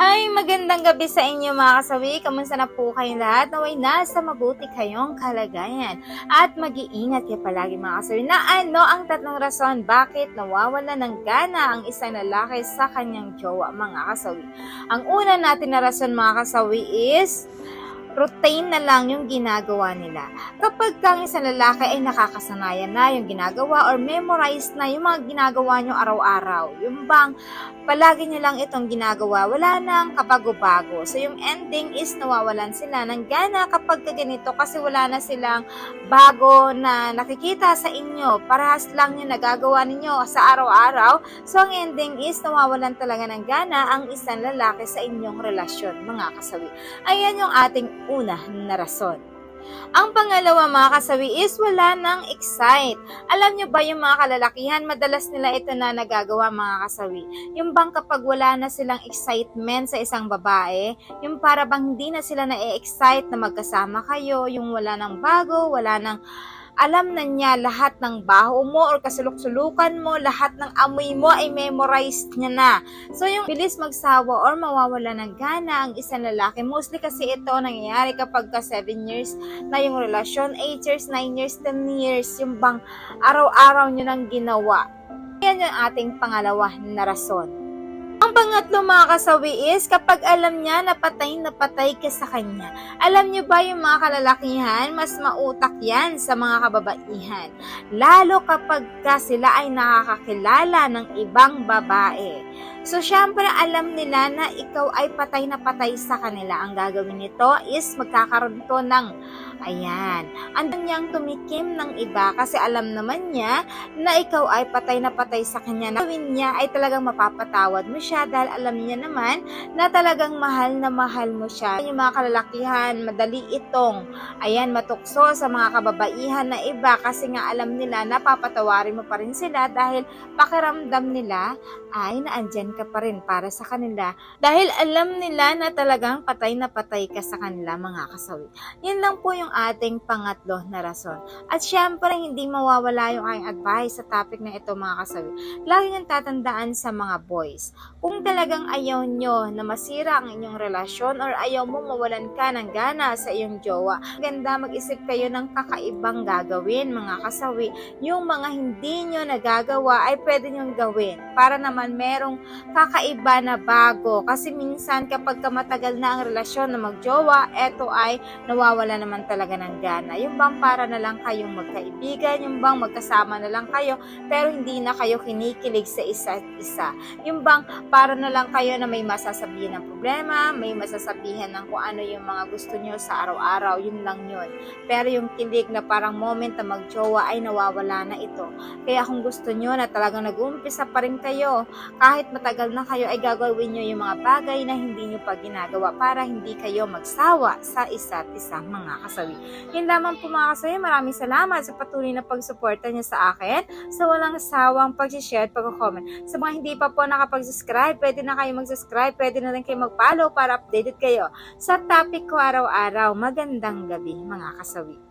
Hi, magandang gabi sa inyo mga kasawi. Kamusta na po kayong lahat? Naway nasa mabuti kayong kalagayan. At mag-iingat kayo palagi mga kasawi na ano ang tatlong rason bakit nawawala ng gana ang isang lalaki sa kanyang jowa mga kasawi. Ang una natin na rason mga kasawi is routine na lang yung ginagawa nila. Kapag kang isang lalaki ay nakakasanayan na yung ginagawa or memorized na yung mga ginagawa nyo araw-araw, yung bang palagi nyo lang itong ginagawa, wala nang kabago-bago. So yung ending is nawawalan sila ng gana kapag ka ganito kasi wala na silang bago na nakikita sa inyo. Parehas lang yung nagagawa ninyo sa araw-araw. So ang ending is nawawalan talaga ng gana ang isang lalaki sa inyong relasyon, mga kasawi. Ayan yung ating una na rason. Ang pangalawa mga kasawi is wala nang excite. Alam nyo ba yung mga kalalakihan, madalas nila ito na nagagawa mga kasawi. Yung bang kapag wala na silang excitement sa isang babae, yung para bang hindi na sila na-excite na magkasama kayo, yung wala nang bago, wala nang alam na niya lahat ng baho mo or kasulok-sulukan mo, lahat ng amoy mo ay memorized niya na. So yung bilis magsawa or mawawala ng gana ang isang lalaki, mostly kasi ito nangyayari kapag ka 7 years na yung relasyon, 8 years, 9 years, 10 years, yung bang araw-araw nyo nang ginawa. Yan yung ating pangalawa na rason. Ang pangatlo mga kasawi is kapag alam niya na patay na patay ka sa kanya. Alam niyo ba yung mga kalalakihan, mas mautak yan sa mga kababaihan. Lalo kapag ka sila ay nakakakilala ng ibang babae. So, syempre, alam nila na ikaw ay patay na patay sa kanila. Ang gagawin nito is magkakaroon to ng, ayan, andun niyang tumikim ng iba kasi alam naman niya na ikaw ay patay na patay sa kanya. Gawin niya ay talagang mapapatawad mo dahil alam niya naman na talagang mahal na mahal mo siya. Yung mga kalalakihan, madali itong, ayan, matukso sa mga kababaihan na iba kasi nga alam nila na papatawarin mo pa rin sila dahil pakiramdam nila ay naandyan ka pa rin para sa kanila dahil alam nila na talagang patay na patay ka sa kanila mga kasawi. Yan lang po yung ating pangatlo na rason. At syempre, hindi mawawala yung aking advice sa topic na ito mga kasawi. Lagi niyong tatandaan sa mga boys. Kung talagang ayaw nyo na masira ang inyong relasyon or ayaw mo mawalan ka ng gana sa iyong jowa, ganda mag-isip kayo ng kakaibang gagawin mga kasawi. Yung mga hindi nyo nagagawa ay pwede nyong gawin para naman merong kakaiba na bago. Kasi minsan kapag ka matagal na ang relasyon na magjowa, eto ay nawawala naman talaga ng gana. Yung bang para na lang kayong magkaibigan, yung bang magkasama na lang kayo, pero hindi na kayo kinikilig sa isa't isa. Yung bang para na lang kayo na may masasabihin ng problema, may masasabihan ng kung ano yung mga gusto nyo sa araw-araw, yun lang yun. Pero yung kilig na parang moment na magjowa ay nawawala na ito. Kaya kung gusto nyo na talagang nag-uumpisa pa rin kayo, kahit matagal na kayo ay gagawin nyo yung mga bagay na hindi nyo pa ginagawa para hindi kayo magsawa sa isa't isa mga kasawi. Yun lamang po mga kasawi, maraming salamat sa patuloy na pagsuporta nyo sa akin, sa walang sawang pag-share at pag-comment. Sa mga hindi pa po nakapag-subscribe, pwede na kayo mag-subscribe, pwede na rin kayo mag-follow para updated kayo sa topic ko araw-araw. Magandang gabi mga kasawi.